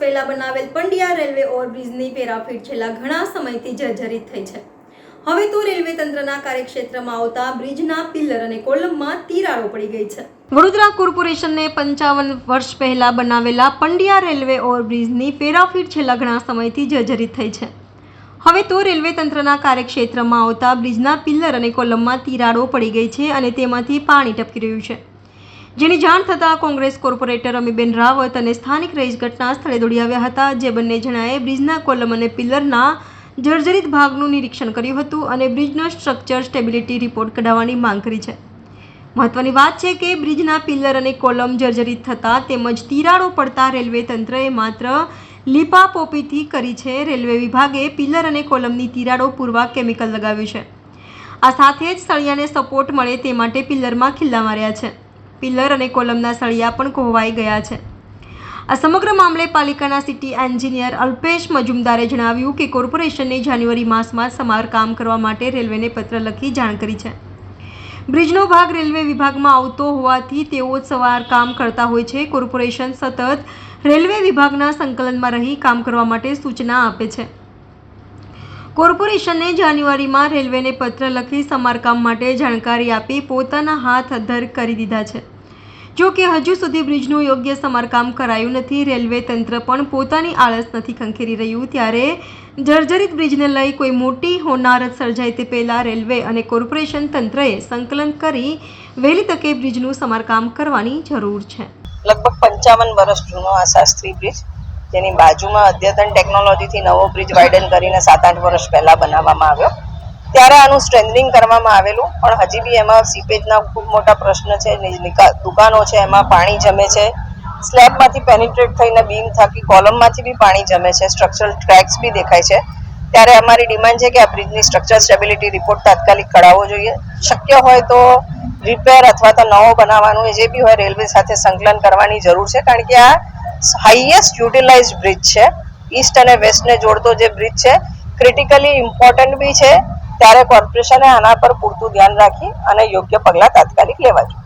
પહેલા બનાવેલ પંડ્યા રેલવે ઓવરબ્રિજની પેરાફીટ છેલ્લા ઘણા સમયથી જર્જરિત થઈ છે. હવે તો રેલવે તંત્રના કાર્યક્ષેત્રમાં આવતા બ્રિજના પિલ્લર અને કોલમમાં તિરાડો પડી ગઈ છે. વડોદરા કોર્પોરેશનને પંચાવન વર્ષ પહેલા બનાવેલા પંડ્યા રેલવે ઓવરબ્રિજની પેરાફીટ છેલ્લા ઘણા સમયથી જર્જરિત થઈ છે. હવે તો રેલવે તંત્રના કાર્યક્ષેત્રમાં આવતા બ્રિજના પિલ્લર અને કોલમમાં તિરાડો પડી ગઈ છે અને તેમાંથી પાણી ટપકી રહ્યું છે. જેની જાણ થતાં કોંગ્રેસ કોર્પોરેટર અમીબેન રાવત અને સ્થાનિક રહીશ ઘટના સ્થળે દોડી આવ્યા હતા, જે બંને જણાએ બ્રિજના કોલમ અને પિલ્લરના જર્જરિત ભાગનું નિરીક્ષણ કર્યું હતું અને બ્રિજનો સ્ટ્રક્ચર સ્ટેબિલિટી રિપોર્ટ કઢાવવાની માંગ કરી છે. મહત્વની વાત છે કે બ્રિજના પિલ્લર અને કોલમ જર્જરિત થતાં તેમજ તિરાડો પડતા રેલવે તંત્રએ માત્ર લીપાપોપીથી કરી છે, રેલવે વિભાગે પિલ્લર અને કોલમની તિરાડો પૂરવા કેમિકલ લગાવ્યું છે. આ સાથે જ સળિયાને સપોર્ટ મળે તે માટે પિલ્લરમાં ખિલ્લા માર્યા છે. પિલ્લર અને કોલમના સળિયા પણ કોહવાઈ ગયા છે. આ સમગ્ર મામલે પાલિકાના સિટી એન્જિનિયર અલ્પેશ મજુમદારે જણાવ્યું કે કોર્પોરેશનને જાન્યુઆરી માસમાં સમારકામ કરવા માટે રેલવેને પત્ર લખી જાણ કરી છે. બ્રિજનો ભાગ રેલવે વિભાગમાં આવતો હોવાથી તેઓ જ સમારકામ કરતા હોય છે. કોર્પોરેશન સતત રેલવે વિભાગના સંકલનમાં રહી કામ કરવા માટે સૂચના આપે છે. કોર્પોરેશને જાન્યુઆરીમાં રેલવેને પત્ર લખી સમારકામ માટે જાણકારી આપી પોતાના હાથ અધર કરી દીધા છે. જો હજુ સુધી બ્રિજનું યોગ્ય સમારકામ કરાયું નથી, રેલવે તંત્ર પણ પોતાની આળસ નથી ખંખેરી રહ્યું. ત્યારે જર્જરિત બ્રિજને લઈ કોઈ મોટી હોનારત સર્જાય તે પહેલાં રેલવે અને કોર્પોરેશન તંત્રએ સંકલન કરી વહેલી તકે બ્રિજનું સમારકામ કરવાની જરૂર છે. લગભગ પંચાવન વર્ષ જૂનો આ શાસ્ત્રી બ્રિજ જેની બાજુમાં અદ્યતન ટેકનોલોજીથી નવો બ્રિજ વાઇડન કરીને સાત આઠ વર્ષ પહેલા બનાવવામાં આવ્યો. ત્યારે આનું સ્ટ્રેન્થનિંગ કરવામાં આવેલું, પણ હજી બી એમાં સીપેજના ખૂબ મોટા પ્રશ્ન છે દુકાનો છે, એમાં પાણી જમે છે. સ્લેબમાંથી પેનિટ્રેટ થઈને બીમ થકી કોલમમાંથી બી પાણી જમે છે સ્ટ્રક્ચરલ ક્રેક્સ બી દેખાય છે. ત્યારે અમારી ડિમાન્ડ છે કે આ બ્રિજની સ્ટ્રક્ચર સ્ટેબિલિટી રિપોર્ટ તાત્કાલિક કઢાવવો જોઈએ. શક્ય હોય તો રિપેર અથવા તો નવો બનાવવાનું જે બી હોય રેલવે સાથે સંકલન કરવાની જરૂર છે, કારણ કે આ હાઈએસ્ટ યુટિલાઇઝ બ્રિજ છે. ઈસ્ટ અને વેસ્ટને જોડતો જે બ્રિજ છે ક્રિટિકલી ઇમ્પોર્ટન્ટ બી છે. ત્યારે કોર્પોરેશને આના પર પૂરતું ધ્યાન રાખી અને યોગ્ય પગલાં તાત્કાલિક લેવા જોઈએ.